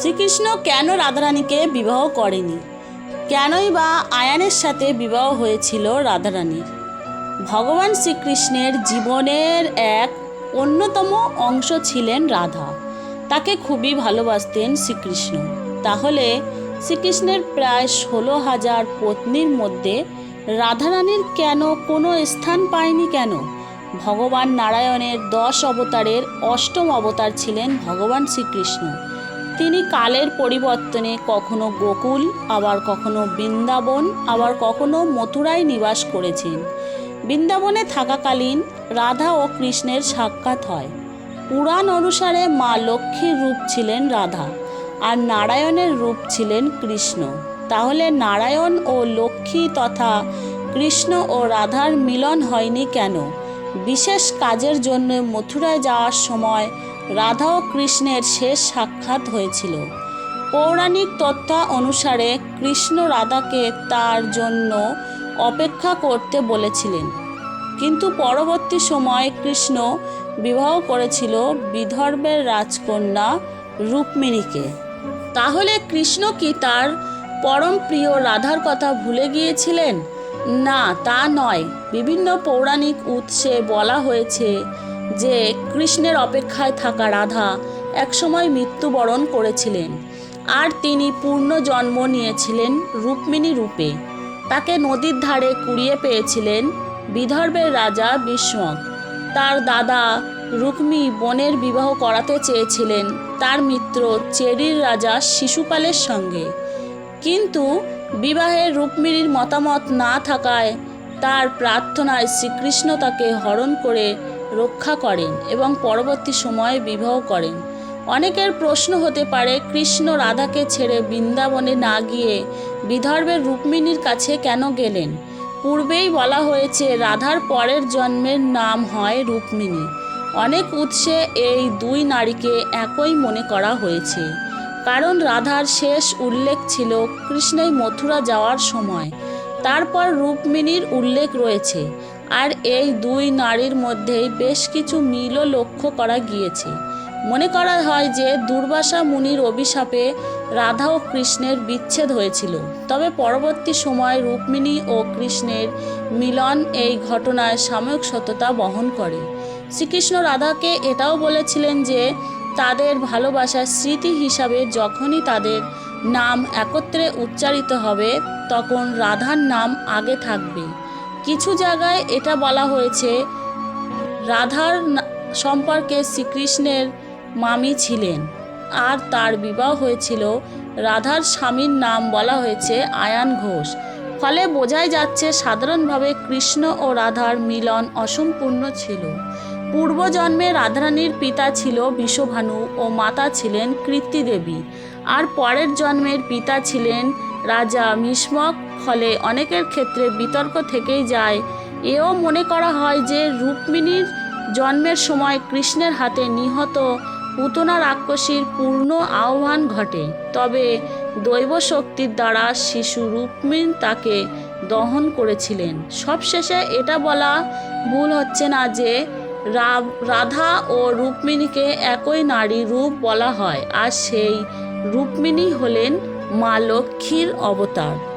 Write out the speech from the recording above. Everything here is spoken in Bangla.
শ্রীকৃষ্ণ কেন রাধারানীকে বিবাহ করেনি? কেনই বা আয়ানের সাথে বিবাহ হয়েছিল রাধারানীর ভগবান শ্রীকৃষ্ণের জীবনের এক অন্যতম অংশ ছিলেন রাধা। তাকে খুবই ভালোবাসতেন শ্রীকৃষ্ণ। তাহলে শ্রীকৃষ্ণের প্রায় ষোলো হাজার পত্নীর মধ্যে রাধারানীর কেন কোনো স্থান পায়নি কেন? ভগবান নারায়ণের দশ অবতারের অষ্টম অবতার ছিলেন ভগবান শ্রীকৃষ্ণ। তিনি কালের পরিবর্তনে কখনো গোকুল, আবার কখনো বৃন্দাবন, আবার কখনো মথুরায় নিবাস করেছেন। বৃন্দাবনে থাকাকালীন রাধা ও কৃষ্ণের সাক্ষাৎ হয়। পুরাণ অনুসারে মা লক্ষ্মীর রূপ ছিলেন রাধা, আর নারায়ণের রূপ ছিলেন কৃষ্ণ। তাহলে নারায়ণ ও লক্ষ্মী তথা কৃষ্ণ ও রাধার মিলন হয়নি কেন? বিশেষ কাজের জন্য মথুরায় যাওয়ার সময় রাধা ও কৃষ্ণের শেষ সাক্ষাৎ হয়েছিল। পৌরাণিক তথ্য অনুসারে কৃষ্ণ রাধাকে তার জন্য অপেক্ষা করতে বলেছিলেন। কিন্তু পরবর্তী সময়ে কৃষ্ণ বিবাহ করেছিল বিদর্ভের রাজকন্যা রুক্মিণীকে। তাহলে কৃষ্ণ কি তার পরম প্রিয় রাধার কথা ভুলে গিয়েছিলেন? না, তা নয়। বিভিন্ন পৌরাণিক উৎসে বলা হয়েছে যে কৃষ্ণের অপেক্ষায় থাকা রাধা একসময় মৃত্যুবরণ করেছিলেন। আর তিনি পূর্ণ জন্ম নিয়েছিলেন রুক্মিণী রূপে। তাকে নদীর ধারে কুড়িয়ে পেয়েছিলেন বিদর্ভের রাজা বিষ্মক তার দাদা রুক্মী বনের বিবাহ করাতে চেয়েছিলেন তার মিত্র চেরির রাজা শিশুপালের সঙ্গে। কিন্তু বিবাহের রুক্মিণীর মতামত না থাকায় তার প্রার্থনায় শ্রীকৃষ্ণ তাকে হরণ করে রক্ষা করেন এবং পরবর্তী সময়ে বিবাহ করেন। অনেকের প্রশ্ন হতে পারে, কৃষ্ণ রাধাকে ছেড়ে বৃন্দাবনে না গিয়ে বিদর্ভের রুক্মিণীর কাছে কেন গেলেন? পূর্বেই বলা হয়েছে, রাধার পরের জন্মের নাম হয় রুক্মিণী। অনেক উৎসে এই দুই নারীকে একই মনে করা হয়েছে। কারণ রাধার শেষ উল্লেখ ছিল কৃষ্ণের মথুরা যাওয়ার সময়। তারপর রুক্মিণীর উল্লেখ রয়েছে। আর এই দুই নারীর মধ্যেই বেশ কিছু মিলও লক্ষ্য করা গিয়েছে। মনে করা হয় যে দুর্বাসা মুনির অভিশাপে রাধা ও কৃষ্ণের বিচ্ছেদ হয়েছিল। তবে পরবর্তী সময় রুক্মিণী ও কৃষ্ণের মিলন এই ঘটনায় সাময়িক সত্যতা বহন করে। শ্রীকৃষ্ণ রাধাকে এটাও বলেছিলেন যে তাদের ভালোবাসার স্মৃতি হিসাবে যখনই তাদের নাম একত্রে উচ্চারিত হবে, তখন রাধার নাম আগে থাকবে। কিছু জায়গায় এটা বলা হয়েছে, রাধার সম্পর্কে শ্রীকৃষ্ণের মামি ছিলেন। আর তার বিবাহ হয়েছিল, রাধার স্বামীর নাম বলা হয়েছে আয়ান ঘোষ। ফলে বোঝাই যাচ্ছে সাধারণভাবে কৃষ্ণ ও রাধার মিলন অসম্পূর্ণ ছিল। পূর্বজন্মে রাধারানীর পিতা ছিল বিশ্বভানু ও মাতা ছিলেন কীর্তি দেবী আর পরের জন্মের পিতা ছিলেন রাজা মিসমক ফলে অনেকের ক্ষেত্রে বিতর্ক থেকেই যায়। এও মনে করা হয় যে রুক্মিণীর জন্মের সময় কৃষ্ণের হাতে নিহত পুতনা রাক্ষসীর পূর্ণ আহ্বান ঘটে। তবে দৈব শক্তির দ্বারা শিশু রুক্মিণ তাকে দহন করেছিলেন। সবশেষে এটা বলা ভুল হচ্ছে না যে রাধা ও রুক্মিণীকে একই নারী রূপ বলা হয়, আর সেই রুক্মিণী হলেন মা লক্ষ্মীর অবতার।